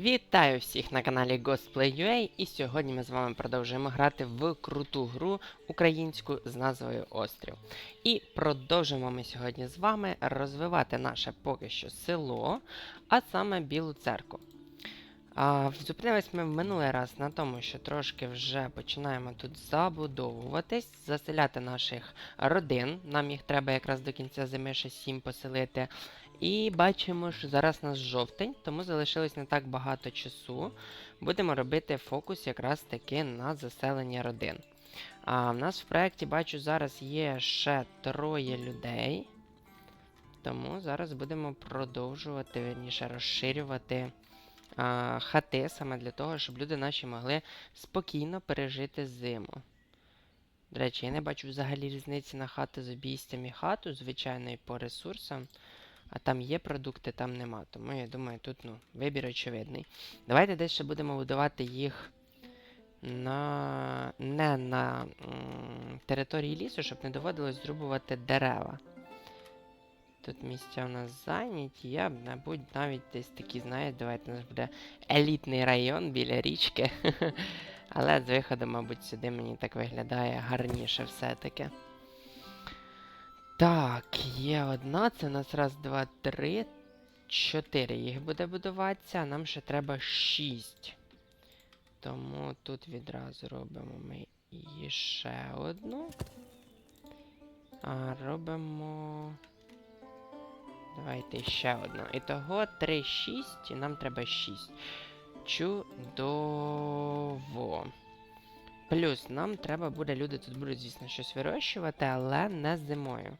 Вітаю всіх на каналі Ghostplay.ua і сьогодні ми з вами продовжуємо грати в круту гру українську з назвою Острів. І продовжимо ми сьогодні з вами розвивати наше поки що село, а саме Білу церкву. А, зупинились ми в минулий раз на тому, що трошки вже починаємо тут забудовуватись, заселяти наших родин. Нам їх треба якраз до кінця зими ще 7 поселити. І бачимо, що зараз у нас жовтень, тому залишилось не так багато часу. Будемо робити фокус якраз таки на заселення родин. А в нас в проєкті бачу зараз є ще троє людей. Тому зараз будемо продовжувати, вірніше, розширювати а, хати саме для того, щоб люди наші могли спокійно пережити зиму. До речі, я не бачу взагалі різниці на хати з обійстям і хату, звичайно, і по ресурсам. А там є продукти, там нема. Тому я думаю, тут ну, вибір очевидний. Давайте десь ще будемо будувати їх на... не на території лісу, щоб не доводилось зрубувати дерева. Тут місця у нас зайняті. Я мабуть, навіть десь такі, знаєте, давайте у нас буде елітний район біля річки. Але з виходу, мабуть, сюди мені так виглядає гарніше все-таки. Так, є одна, це у нас раз, два, три, чотири їх буде будуватися, а нам ще треба шість. Тому тут відразу робимо ми і ще одну. А робимо. Давайте ще одну. І того 3, 6, і нам треба 6. Чудово. Плюс нам треба буде, люди тут будуть, звісно, щось вирощувати, але не зимою.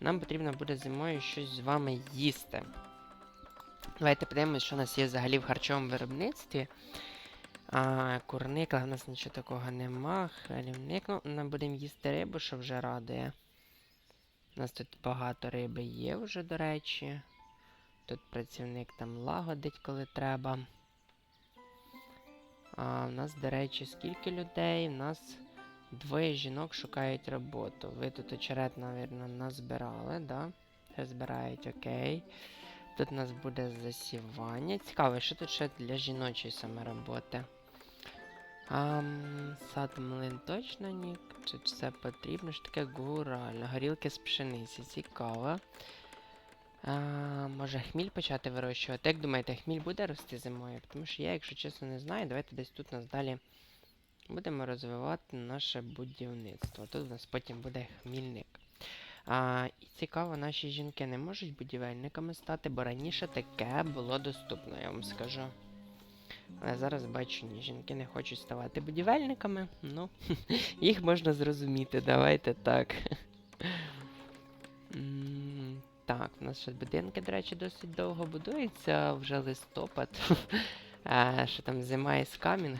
Нам потрібно буде зимою щось з вами їсти. Давайте подивимось, що у нас є взагалі в харчовому виробництві. А, Курник, але в нас нічого такого нема. Хлівник, ну, ми будемо їсти рибу, що вже радує. У нас тут багато риби є вже, до речі. Тут працівник там лагодить, коли треба. А в нас, до речі, скільки людей? У нас двоє жінок шукають роботу. Ви тут очерет, навірно, назбирали, да? Збирають, окей. Тут у нас буде засівання. Цікаво, що тут ще для жіночої саме роботи? Ам, сад млин точно ні. Чи все потрібно? Що таке гурально? Горілки з пшениці, цікаво. А, може хміль почати вирощувати? Як думаєте, хміль буде рости зимою? Тому що я, якщо чесно, не знаю. Давайте десь тут нас далі будемо розвивати наше будівництво. Тут у нас потім буде хмільник. А, і цікаво, наші жінки не можуть будівельниками стати, бо раніше таке було доступно, я вам скажу. Але зараз бачу, ні, жінки не хочуть ставати будівельниками. Ну, їх можна зрозуміти, давайте так. Так, у нас ще будинки, до речі, досить довго будуються, вже листопад. Що там зима і скамінг.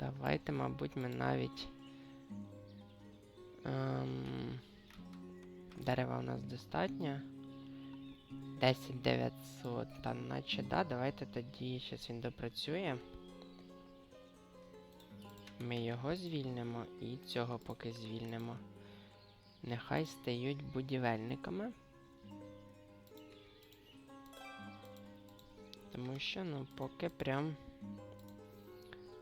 Давайте, мабуть, ми навіть. Ем, дерева у нас достатньо. 10900, та наче да, давайте тоді щас він допрацює. Ми його звільнимо і цього поки звільнимо. Нехай стають будівельниками. Тому що, ну, поки прям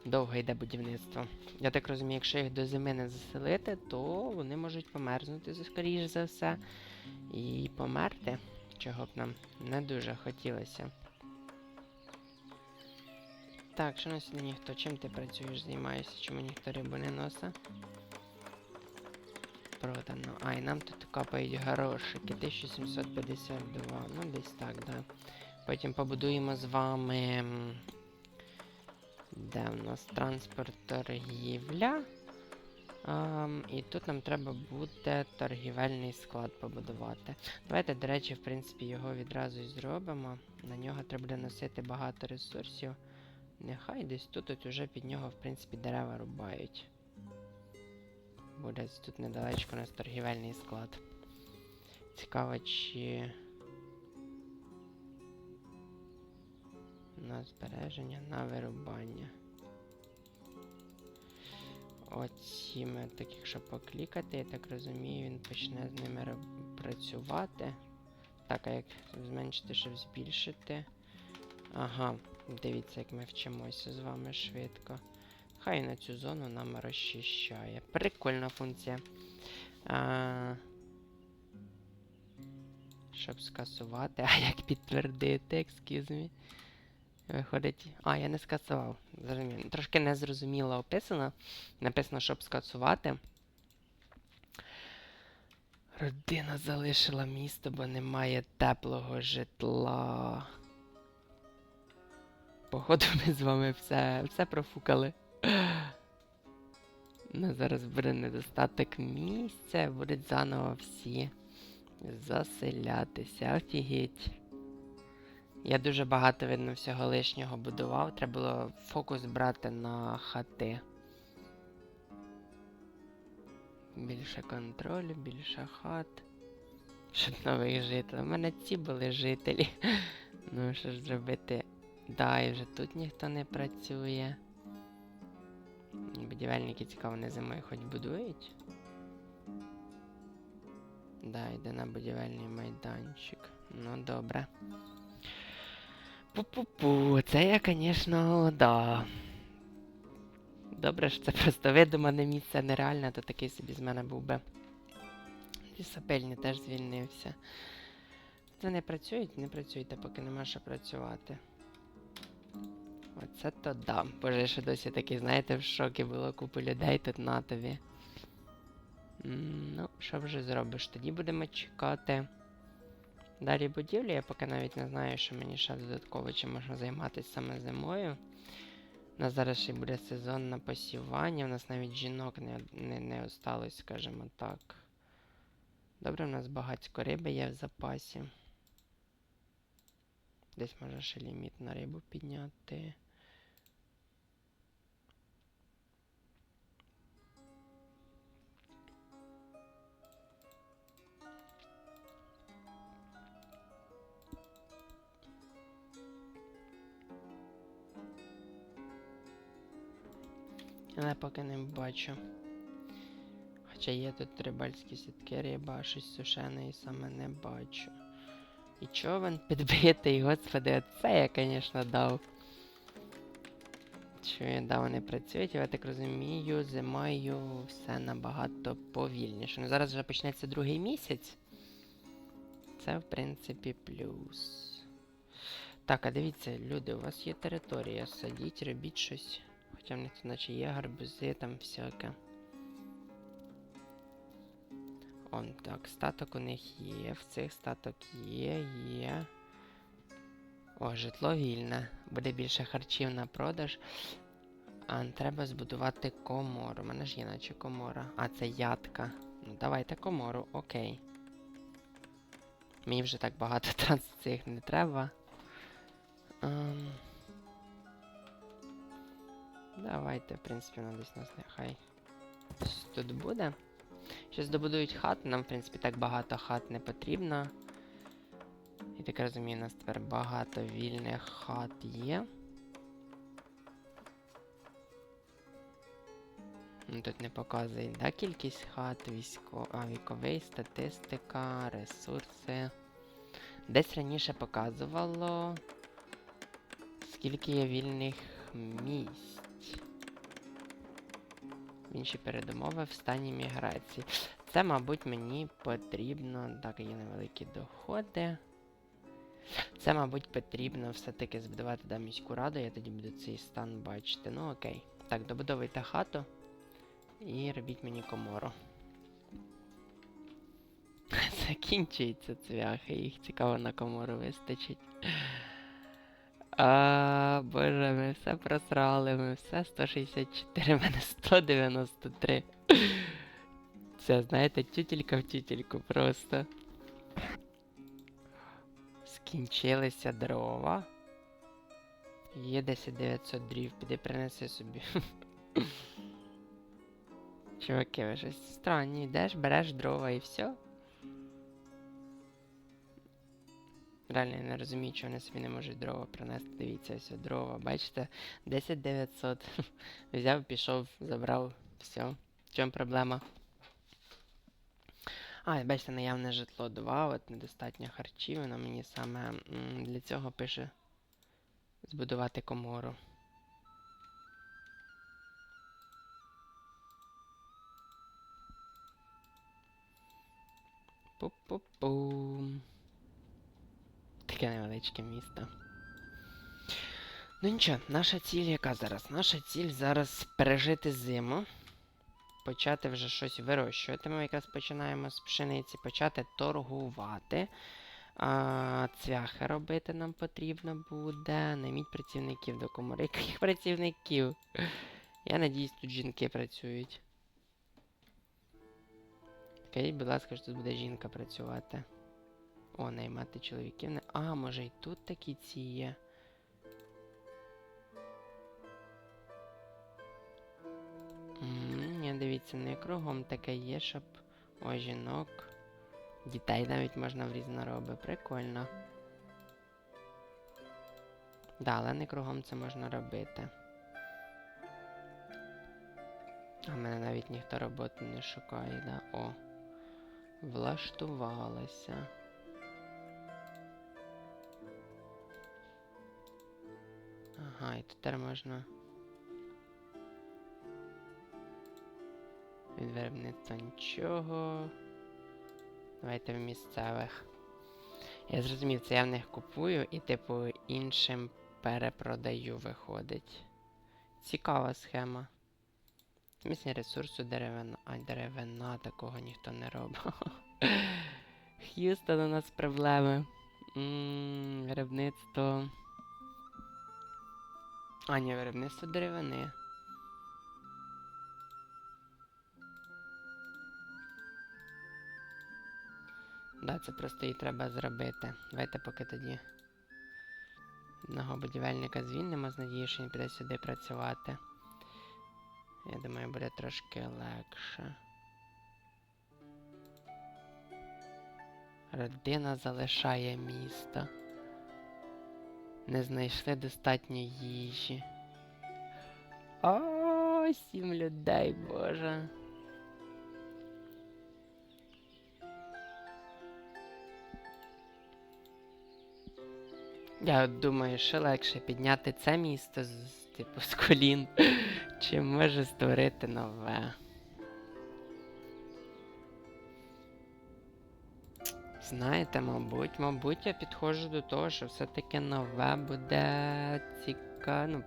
довго йде будівництво. Я так розумію, якщо їх до зими не заселити, то вони можуть померзнути скоріш за все. І померти, чого б нам не дуже хотілося. Так, що на сьогодні ніхто? Чим ти працюєш, займаєшся? Чому ніхто рибу не носить? Продано. А, і нам тут капають грошики. 1752. Ну, десь так, да. Потім побудуємо з вами. Де в нас транспорт торгівля? Ам, і тут нам треба буде торгівельний склад побудувати. Давайте, до речі, в принципі, його відразу і зробимо. На нього треба буде носити багато ресурсів. Нехай десь тут от уже під нього, в принципі, дерева рубають. Буде тут недалечко у нас торгівельний склад. Цікаво, чи. На збереження, на вирубання. Оці ми, так якщо поклікати, я так розумію, він почне з ними працювати. Так, а як зменшити, щоб збільшити? Ага, дивіться, як ми вчимося з вами швидко. Хай на цю зону нам розчищає. Прикольна функція. А... Щоб скасувати. А як підтвердити, excuse me. Виходить. А, я не скасував. Зрозумів. Трошки незрозуміло описано. Написано, щоб скасувати. Родина залишила місто, бо немає теплого житла. Походу, ми з вами все, все профукали. Ну, зараз буде недостаток місця, будуть заново всі заселятися. Офігеть. Я дуже багато, видно, всього лишнього будував. Треба було фокус брати на хати. Більше контролю, більше хат. Щоб нових жителів. У мене ці були жителі. Ну, що ж зробити? Да, і вже тут ніхто не працює. Будівельники цікаво, не зимою хоч будують. Да, йде на будівельний майданчик. Ну, добре. Пу-пу-пу, це я, звісно, да. Добре, що це просто видумане місце нереальне, то такий собі з мене був би. І сапельні теж звільнився. Це не працюють, не працюйте, поки нема що працювати. Оце то да. Боже, ще досі такий, знаєте, в шокі було купу людей тут на тобі. Ну, що вже зробиш? Тоді будемо чекати. Далі будівлі, я поки навіть не знаю, що мені ще додатково чим можна займатися саме зимою. У нас зараз ще буде сезон на посівання, у нас навіть жінок не, не, не осталось, скажімо так. Добре, у нас багатько риби є в запасі. Десь може ще ліміт на рибу підняти. Але поки не бачу. Хоча є тут рибальські сітки, риба, щось сушене і саме не бачу. І човен підбитий, господи, оце я, звісно, дав. Чую, да, вони працюють, я так розумію, зимою все набагато повільніше. Ну зараз вже почнеться другий місяць. Це, в принципі, плюс. Так, а дивіться, люди, у вас є територія. Садіть, робіть щось. В тут наче є гарбузи, там всяке. Он так, статок у них є, в цих статок є, є. О, житло вільне. Буде більше харчів на продаж. А треба збудувати комору. У мене ж є наче комора. А, це ядка. Ну, давайте комору, окей. Мені вже так багато транзиційних не треба. Ем... Давайте, в принципі, вона десь нас нехай тут буде. Щас добудують хату, нам, в принципі, так багато хат не потрібно. І так розумію, у нас тепер багато вільних хат є. Ну, Тут не показує, да, кількість хат, військо... а, віковий, статистика, ресурси. Десь раніше показувало, скільки є вільних місць. Інші передумови в стані міграції. Це, мабуть, мені потрібно. Так, є невеликі доходи. Це, мабуть, потрібно все-таки збудувати да, міську раду, я тоді буду цей стан бачити. Ну окей. Так, добудовуйте хату і робіть мені комору. Закінчується цвяхи, їх цікаво на комору вистачить. А, боже, ми все просрали, ми все 164, в мене 193. Це, знаєте, тютелька в тютельку просто. Скінчилися дрова. Є 10900 дрів, піди принеси собі. Чуваки, ви щось странні, йдеш, береш дрова і все. Реально я не розумію, чого вони собі не можуть дрова принести. Дивіться, ось дрова, бачите? 10900. Взяв, пішов, забрав, все. В чому проблема? А, бачите, наявне житло 2, от недостатньо харчів, воно мені саме для цього пише. збудувати комору. Пу-пу-пум. Таке невеличке місто. Ну нічого, наша ціль яка зараз? Наша ціль зараз пережити зиму. Почати вже щось вирощувати. Ми якраз починаємо з пшениці, почати торгувати. А, цвяхи робити нам потрібно буде. Найміть працівників до комори. Яких працівників? Я надіюсь, тут жінки працюють. Скажіть, будь ласка, що тут буде жінка працювати. О, наймати чоловіків. Не... А, може і тут такі ці є. Ні, дивіться, не кругом таке є, щоб. О, жінок. Дітей навіть можна в різнороби. Прикольно. Да, але не кругом це можна робити. А мене навіть ніхто роботи не шукає, да? О. Влаштувалася. Ага, і тепер можна. Від виробництва нічого. Давайте в місцевих. Я зрозумів, це я в них купую і, типу, іншим перепродаю, виходить. Цікава схема. Місні ресурсу деревина. А деревина такого ніхто не робить. Х'юстон у нас проблеми. М, Виробництво. А, ні, виробництво деревини. Да, це просто її треба зробити. Давайте поки тоді. Одного будівельника звільнимо з надією, що він піде сюди працювати. Я думаю, буде трошки легше. Родина залишає місто. Не знайшли достатньо їжі. О, сім людей, боже. Я думаю, що легше підняти це місто з, типу, з колін, чи може створити нове. Знаєте, мабуть, мабуть, я підходжу до того, що все-таки нове буде цікаво. Ну,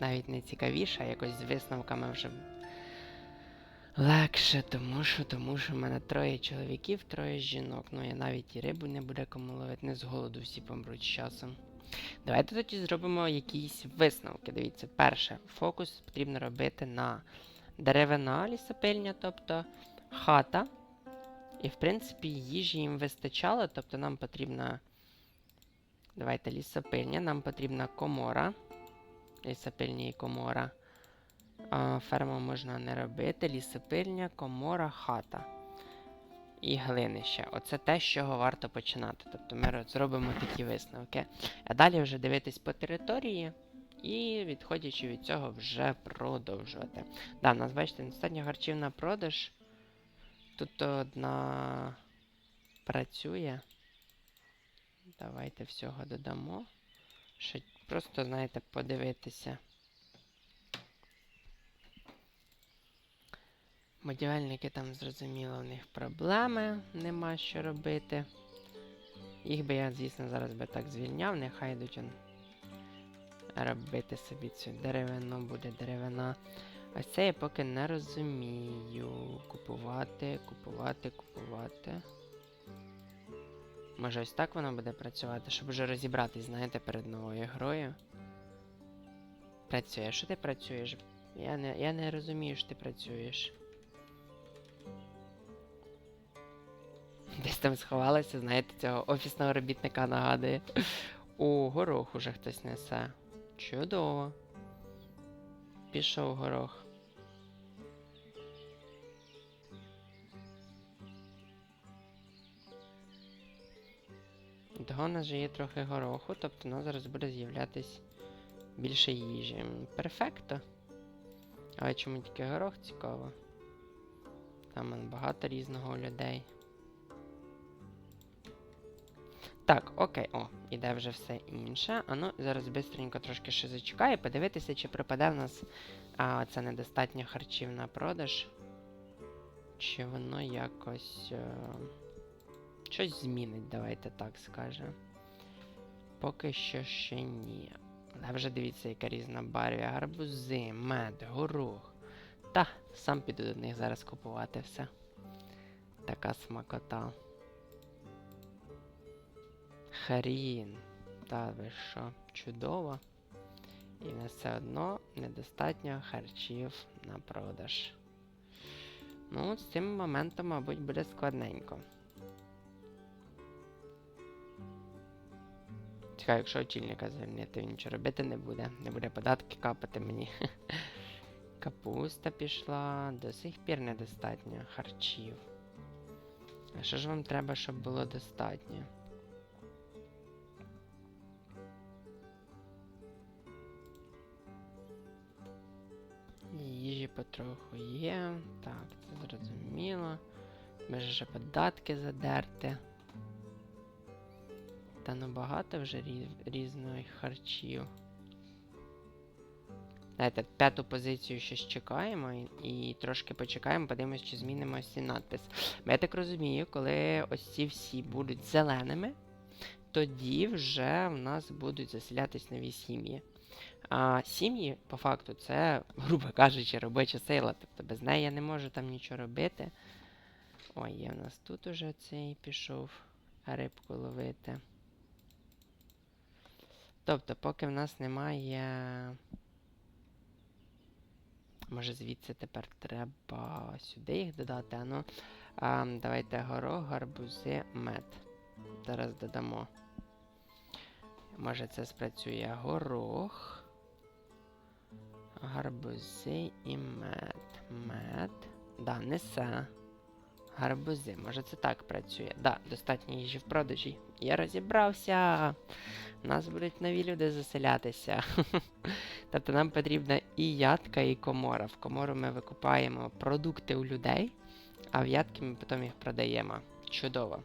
навіть не цікавіше, а якось з висновками вже легше, тому що, тому що в мене троє чоловіків, троє жінок. Ну я навіть і рибу не буде кому ловити, не з голоду всі помруть з часом. Давайте тоді зробимо якісь висновки. Дивіться, перше, фокус потрібно робити на деревина лісопильня, тобто хата. І, в принципі, їжі їм вистачало, тобто нам потрібна. Давайте лісопильня, нам потрібна комора. Лісопильня і комора. Ферму можна не робити. Лісопильня, комора, хата. І глинище. Оце те, з чого варто починати. Тобто ми зробимо такі висновки. А далі вже дивитись по території. І, відходячи від цього, вже продовжувати. Да, в нас, бачите, достатньо харчів на продаж. Тут одна працює. Давайте всього додамо. Щоб просто, знаєте, подивитися. Будівельники там зрозуміло, в них проблеми, нема що робити. Їх би я, звісно, зараз би так звільняв, нехай йдуть робити собі цю деревину, буде деревина. Ось це я поки не розумію. Купувати, купувати, купувати. Може ось так воно буде працювати, щоб вже розібратись, знаєте, перед новою грою. Працює. Що ти працюєш? Я не, я не розумію, що ти працюєш. Десь там сховалося, знаєте, цього офісного робітника нагадує. О, горох уже хтось несе. Чудово. Пішов горох. Того у нас же є трохи гороху, тобто у нас зараз буде з'являтись більше їжі. Перфекто. Але чому тільки горох цікаво? Там багато різного людей. Так, окей, о, іде вже все інше. А ну, зараз бистренько трошки ще зачекаю, подивитися, чи припаде в нас а, це недостатньо харчів на продаж. Чи воно якось. Е, щось змінить, давайте так скажемо. Поки що ще ні. Але вже дивіться, яка різна барві. Гарбузи, мед, горох. Та, сам піду до них зараз купувати все. Така смакота. Хрін. Та ви що, чудово. І в все одно недостатньо харчів на продаж. Ну, з цим моментом, мабуть, буде складненько. Чекай, якщо очільника звільнити, він нічого робити не буде. Не буде податки капати мені. Капуста пішла. До сих пір недостатньо харчів. А що ж вам треба, щоб було достатньо? Їжі потроху є. Так, це зрозуміло. Може ще податки задерти. Ну багато вже різ... різних харчів. Знаєте, п'яту позицію щось чекаємо і, і трошки почекаємо, подивимось, чи змінимо ось цей надпис. Я так розумію, коли ось ці всі будуть зеленими, тоді вже в нас будуть заселятись нові сім'ї. А сім'ї, по факту, це, грубо кажучи, робоча сила. Тобто без неї я не можу там нічого робити. Ой, є в нас тут уже цей пішов рибку ловити. Тобто, поки в нас немає. Може звідси тепер треба сюди їх додати. А ну, а, давайте горох, гарбузи, мед. Зараз додамо. Може це спрацює горох. Гарбузи і мед. Мед. Да, несе. Гарбузи. Може це так працює. Да, достатньо їжі в продажі. Я розібрався. Нас будуть нові люди заселятися. тобто нам потрібна і ядка, і комора. В комору ми викупаємо продукти у людей, а в ядки ми потім їх продаємо. Чудово.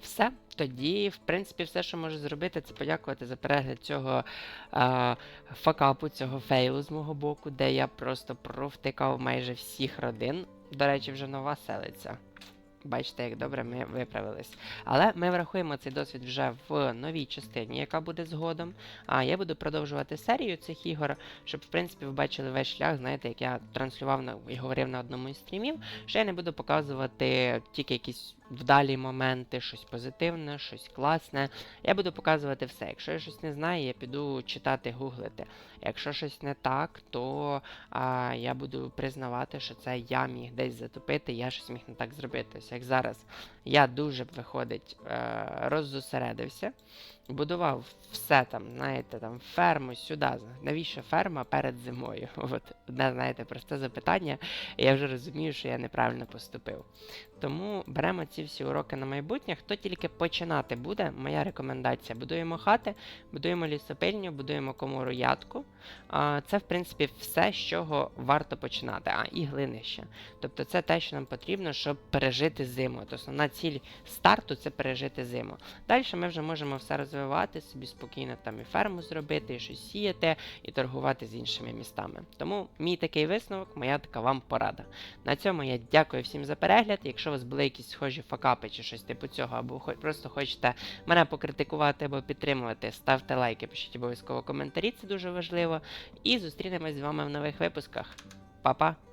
Все. Тоді, в принципі, все, що можу зробити, це подякувати за перегляд цього а, факапу, цього фейлу з мого боку, де я просто провтикав майже всіх родин. До речі, вже нова селиться. Бачите, як добре ми виправились. Але ми врахуємо цей досвід вже в новій частині, яка буде згодом. А я буду продовжувати серію цих ігор, щоб, в принципі, ви бачили весь шлях, знаєте, як я транслював і говорив на одному із стрімів, що я не буду показувати тільки якісь вдалі моменти, щось позитивне, щось класне. Я буду показувати все. Якщо я щось не знаю, я піду читати, гуглити. Якщо щось не так, то а, я буду признавати, що це я міг десь затопити, я щось міг не так зробити. Ось як зараз я дуже виходить, е, роззосередився, будував все там, знаєте, там ферму сюди. Навіщо ферма перед зимою? От знаєте, просте запитання, і я вже розумію, що я неправильно поступив. Тому беремо ці всі уроки на майбутнє. Хто тільки починати буде, моя рекомендація: будуємо хати, будуємо лісопильню, будуємо комору ядку. Це, в принципі, все, з чого варто починати. А, і глинище. Тобто це те, що нам потрібно, щоб пережити зиму. Тобто основна ціль старту це пережити зиму. Далі ми вже можемо все розвивати, собі спокійно там і ферму зробити, і щось сіяти, і торгувати з іншими містами. Тому мій такий висновок, моя така вам порада. На цьому я дякую всім за перегляд. Якщо у вас були якісь схожі факапи чи щось типу цього, або просто хочете мене покритикувати або підтримувати, ставте лайки, пишіть обов'язково коментарі, це дуже важливо. І зустрінемось з вами в нових випусках. Па-па!